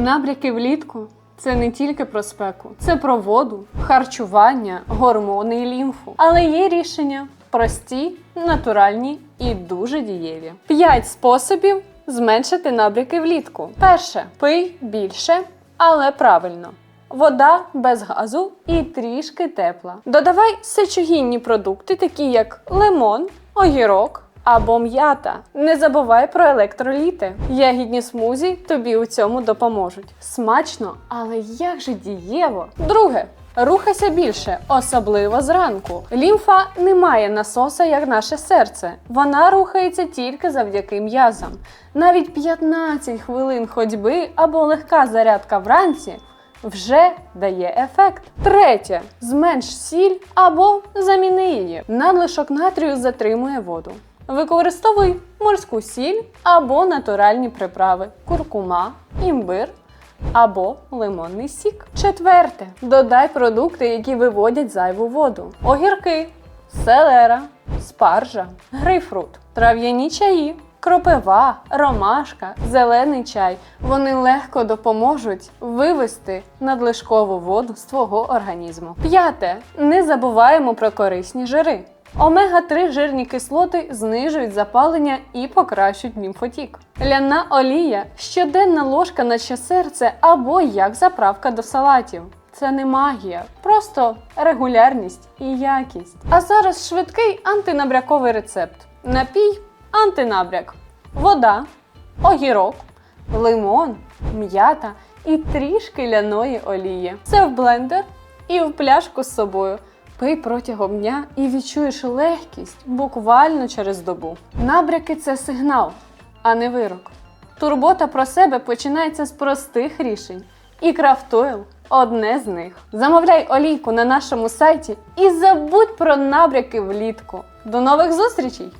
Набряки влітку це не тільки про спеку, це про воду, харчування, гормони і лімфу. Але є рішення прості, натуральні і дуже дієві. П'ять способів зменшити набряки влітку. Перше пий більше, але правильно. Вода без газу і трішки тепла. Додавай сечогінні продукти, такі як лимон, огірок або м'ята. Не забувай про електроліти. Ягідні смузі тобі у цьому допоможуть. Смачно, але як же дієво. Друге. Рухайся більше, особливо зранку. Лімфа не має насоса, як наше серце. Вона рухається тільки завдяки м'язам. Навіть 15 хвилин ходьби або легка зарядка вранці вже дає ефект. Третє. Зменш сіль або заміни її. Надлишок натрію затримує воду. Використовуй морську сіль або натуральні приправи куркума, імбир або лимонний сік. Четверте. Додай продукти, які виводять зайву воду: огірки, селера, спаржа, грейпфрут, трав'яні чаї. Кропива, ромашка, зелений чай вони легко допоможуть вивести надлишкову воду з твого організму. П'яте. Не забуваємо про корисні жири. Омега-3 жирні кислоти знижують запалення і покращують лімфотік. Ляна олія щоденна ложка на ще серце або як заправка до салатів. Це не магія, просто регулярність і якість. А зараз швидкий антинабряковий рецепт: напій антинабряк, вода, огірок, лимон, м'ята і трішки ляної олії. Все в блендер і в пляшку з собою. Пий протягом дня і відчуєш легкість буквально через добу. Набряки це сигнал, а не вирок. Турбота про себе починається з простих рішень, і крафтойл одне з них. Замовляй олійку на нашому сайті і забудь про набряки влітку. До нових зустрічей!